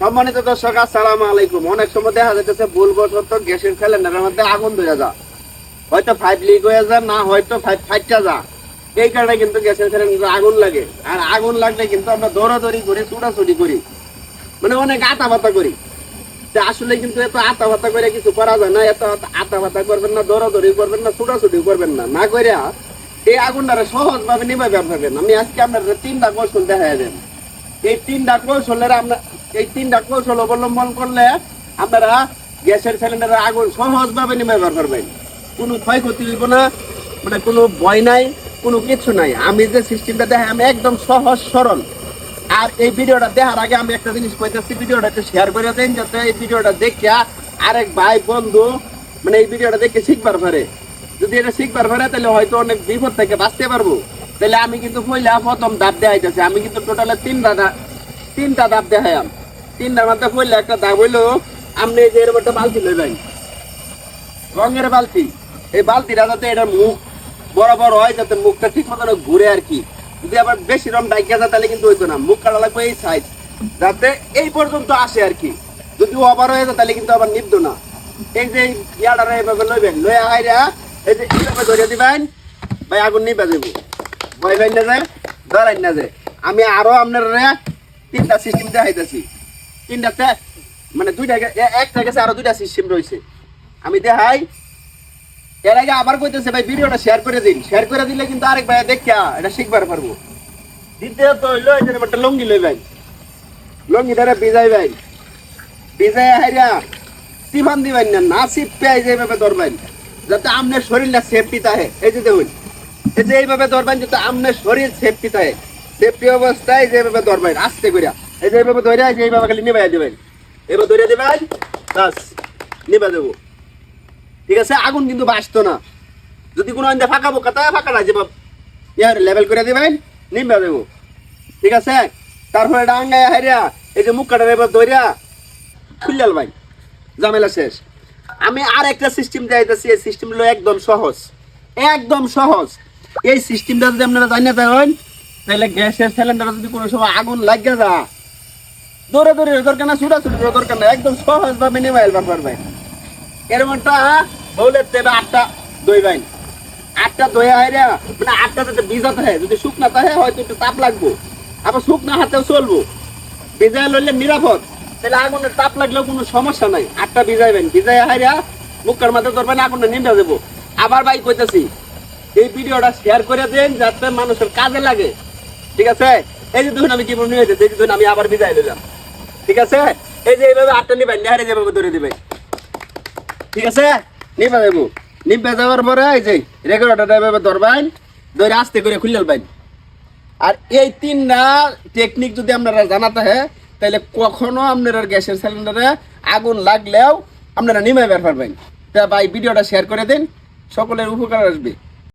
সম্মানিত দর্শক, আসসালাম আলাইকুম। অনেক সময় দেখা যাচ্ছে ভুলবশত গ্যাসের সিলিন্ডারের মধ্যে আগুন ধরে যা হয়তো ফাইভ লিক হয়ে যা না হয়তো ফাইভ ফাইটটা যা এই কারণে কিন্তু গ্যাসের সিলিন্ডারে আগুন লাগে। আর আগুন লাগলে কিন্তু আমরা দৌড়াদৌড়ি করি, ছুটাছুটি করি। মানে অনেক আতা ভাতা করি আসলে কিন্তু এত আতা ভাতা করে কিছু করা যায় না, এত আতা ভাতা করবেন না, দৌড়াদৌড়ি করবেন না ছুটাছুটি করবেন না। না করে এই আগুনটারে সহজভাবে নিভাবে পারবেন। আমি আজকে আপনার তিনটা কৌশল দেখা দেন এই তিনটা কৌশলের আমরা এই তিনটা কৌশল অবলম্বন করলে আপনারা গ্যাসের সিলিন্ডারের আগুন সহজভাবে ব্যবহার করবেন। কোনো ক্ষয়ক্ষতি হইব না মানে কোনো ভয় নাই, কোনো কিছু নাই। আমি যে সিস্টেমটা দেখাই, আমি একদম সহজ সরল। আর এই ভিডিওটা দেখার আগে আমি একটা জিনিস কইতেছি, ভিডিওটা একটু শেয়ার করে দেন, যাতে এই ভিডিওটা দেখে আরেক ভাই, বন্ধু মানে এই ভিডিওটা দেখে শিখবার পারে। যদি এটা শিখবার পারে, তাহলে হয়তো অনেক বিপদ থেকে বাঁচতে পারব। তাহলে আমি কিন্তু পয়লা প্রথম দাব দেখাইতেছি। আমি কিন্তু টোটালে তিনটা তিনটা দাব দেখাইম তিনটার মধ্যে পয়লা একটা দাব হইল আপনি যে এরকম একটা বালতি লইবেন রঙের বালতি। এই বালতিটা যাতে এটা মুখ বড় হয়, যাতে মুখটা ঠিক মতো ঘুরে আর কি। যদি আবার বেশি রং ডাইকা যায়, তাহলে কিন্তু হইতো না। মুখ কাটা লাগবে এই সাইজ যাতে এই পর্যন্ত আসে আর কি। যদি ওভার হয়ে যায়, তাহলে কিন্তু আবার নিবতো না। এই যে ইয়াটা এইভাবে লইবেন লয়ে আইরা এই যে এইভাবে ধরে দিবেন, ভাই আগুন নিবে দেবো ভয় ভাই না যায় ধরাই না যায় আমি আরও আপনার তিনটা সিস্টেম দেখাইতেছি। তিনটাতে মানে দুইটা গে- এ- একটা গেছে, আরও দুইটা সিস্টেম রয়েছে। আমি দেখাই। এর আগে আবার কইতেছে, ভাই, ভিডিওটা শেয়ার করে দিন। শেয়ার করে দিলে কিন্তু আরেক ভাই দেখিয়া এটা শিখবার পারব। দ্বিতীয়ত হইল একটা লঙ্গি লই ভাই। লঙ্গি দ্বারা ভিজাই ভাই। ভিজাই হাইরা সিফান দিবেন না না সিপ পেয়ে যেভাবে ধরবেন, যাতে আপনার শরীরটা সেফটি থাকে। এই যে দেখুন, এই যে এইভাবে ধরবেন, যাতে আপনার শরীর সেফটি থাকে। সেফটি অবস্থায় যেভাবে ধরবেন, আস্তে করে এই যে এইভাবে ধরে যে এইভাবে খালি নিবাই দেবেন। এবার ধরে দেবেন বাস নিবা দেবো। ঠিক আছে? আগুন কিন্তু বাঁচতো না। যদি কোনো আন্দা ফাঁকা বোকা, তা ফাঁকা না, যে ইয়ার লেভেল করে দিবেন নিম্বা দেবো। ঠিক আছে? তারপরে এটা আঙ্গায় এই যে মুখ কাটা এবার ধরিয়া খুললাল ভাই, ঝামেলা শেষ। আমি আর একটা সিস্টেম দেখাইতেছি, এই সিস্টেম হলো একদম সহজ। একদম সহজ। এই সিস্টেমটা যদি আপনারা জানিয়ে দেন তাহলে গ্যাসের সিলিন্ডার যদি কোনো সময় আগুন লাগিয়ে যা দৌড়ে দৌড়ে দরকার না ছুটা ছুটি দরকার না একদম সহজভাবে নেওয়া এলবার পারবেন এরকমটা, বউলের তেবে আটটা দই বাইন। আটটা দই হাইরা মানে আটটা যাতে ভিজাতে হয়, যদি শুকনা তাহে হয়তো একটু তাপ লাগবো। আবার শুকনা হাতেও চলবো। ভিজায় লইলে নিরাপদ। তাহলে আগুনের তাপ লাগলেও কোনো সমস্যা নাই। আটটা ভিজাইবেন। ভিজাই হাইরা মুখের মাঝে ধরবেন আগুনটা নিমে দেবো। আবার ভাই কইতেছি, এই ভিডিওটা শেয়ার করে দেন, যাতে মানুষের কাজে লাগে। ঠিক আছে? এই যে ধরুন আমি কি নিয়ে এই যে ধরুন আমি আবার বিদায় দিলাম ঠিক আছে? এই যে এইভাবে আটটা নিবেন নেহারে যেভাবে ধরে দিবেন। ঠিক আছে? নিবে দেবো নিবে যাওয়ার পরে এই যে রেকর্ডারটা এভাবে ধরবেন, ধরে আস্তে করে খুললেন আর এই তিনটা টেকনিক যদি আপনারা জানাতে হয়, তাহলে কখনো আপনারা গ্যাসের সিলিন্ডারে আগুন লাগলেও আপনারা নিমে বের পারবেন তা ভাই, ভিডিওটা শেয়ার করে দিন, সকলের উপকার আসবে।